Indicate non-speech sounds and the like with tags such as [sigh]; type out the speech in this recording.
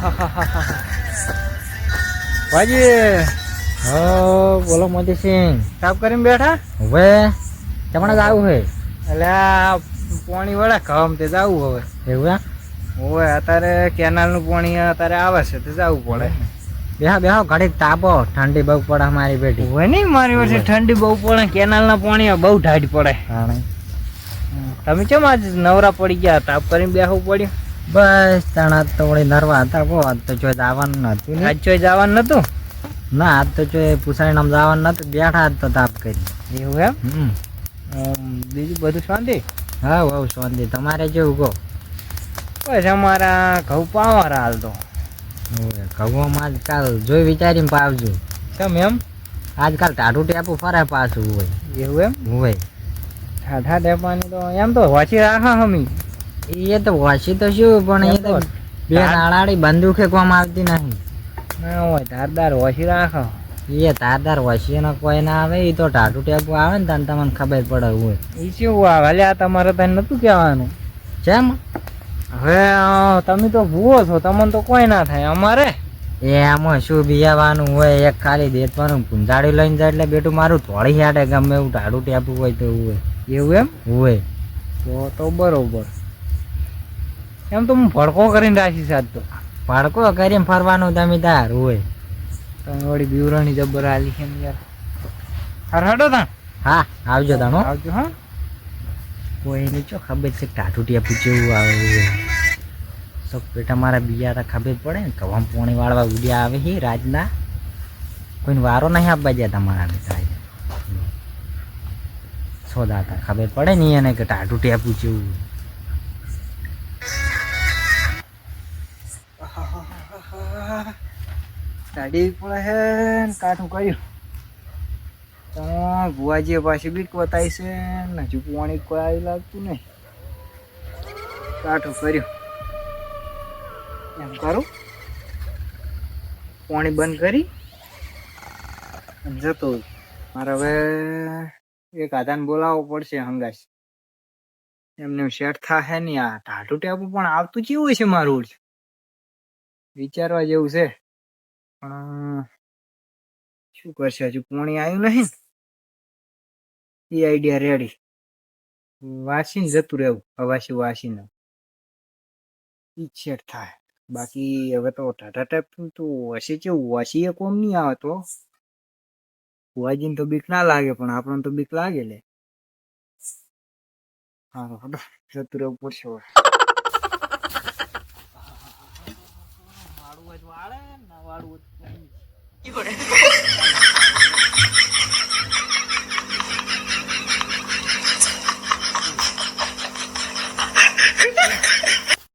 [laughs] ભાજી હો બોલો મોદીસિંહ સાફ કરીને બેઠા? હવે તમને જ આવું હે? એટલે પાણી વળે કામ તે જવું હવે. એવું હે હવે અત્યારે કેનાલનું પાણી અત્યારે આવે છે તે જવું પડે. બેહો બેહો ઘડીક તાપો. ઠંડી બહુ પડે મારી બેટી. હોય નહીં મારી વર્ષે ઠંડી બહુ પડે કેનાલના પાણી બહુ ઢાઢ પડે. તમે કેમ આજ નવરા પડી ગયા? તાપ કરીને બેસવું પડ્યું? બસ તાણા તો વળી નરવા હતા કો આજ તો ચોય જવાનું ને આજ ચોય જવાનું નતું? ના આજ તો ચોય પુસાણી નામ જવાનું નતું બેઠા આજ તો તાપ કરી. એવું એમ? બીજું બધું શાંતિ? હા બહુ શાંતિ. તમારે જેવું કહો. બસ અમારા ઘઉં પાવારા હાલ તો. ઘઉંમાં આજકાલ જોઈ વિચારીને પાવજો. કેમ એમ? આજકાલ ટાઢું ટેપું ફરે પાછું હોય. એવું એમ? હોય. ઠાઠા ટેપાની તો એમ તો વાંચી રાખા હમી. એ તો વાંચી તો શું પણ એ તો બે નાળાળી બંદૂક કોમ આવતી નહીં. ના હોય ધારદાર વાંચી રાખો. એ તારદાર વસીનો કોઈ ના આવે એ તો ટાટુ ટેપુ આવે ને તને તમને ખબર પડે હોય. એ શું આવે? આ તમારે તને નતું કહેવાનું? જેમ હવે તમે તો ભૂવો છો તમને તો કોઈ ના થાય. અમારે? એ આમાં શું બિયાવાનું હોય એક ખાલી દેતવાનું પૂંજાડી લઈને જાય એટલે બેટું મારું થોડી હાડે ગમે એવું ટાટુ ટેપું હોય તો હોય. એવું એમ? હોય. તો તો બરોબર. એમ તો હું ભડકો કરીને રાખીશ આજ તો. ભડકો કરીને ફરવાનો તમે તાર હોય. તમે વળી બીવરાણી જબર આલી છે યાર. હાર હડો તા. હા આવજો તાનો હો. આવજો હા. કોઈને ચો ખબર છે ટાટુટિયા પૂછેવું આવે તો પેટા મારા બીજા તા ખબર પડે ને કવામ પોણી વાળવા ઉડ્યા આવે છે રાજના. કોઈને વારો નહીં આપવા ગયા તમારા બેટા સોદાતા ખબર પડે ને એને કે ટાટુટિયા ટેપુ ગાડી પડે હે કાઠું કર્યું. તો ભુવાજીએ પાછી બીક વતાવી છે ને હજુ પાણી કોઈ આવી લાગતું નહીં. કાઠું કર્યું. એમ કરું. પાણી બંધ કરી જતો. મારે હવે એક આધાને બોલાવવો પડશે હંગાશ એમને શેઠ થાહે નહીં. આ ટાટુ ટેપુ પણ આવતું કેવું છે મારું વિચારવા જેવું છે. પણ, શું કરશે? હજુ પોણી આવ્યું નહીં? એ આઈડિયા રેડી વાસીને જતું રહેવું હવાસી વાસીને ઈ સેટ થાય. બાકી હવે તો ટાટા ટાઈપ તો હશે કેવું? વાસી એ કોમ નહીં આવે તો? ફુવાજીને તો બીક ના લાગે, પણ આપણને તો બીક લાગે લે. હા જતું રહેવું પડશે દિવસ વાળે ને વાળવું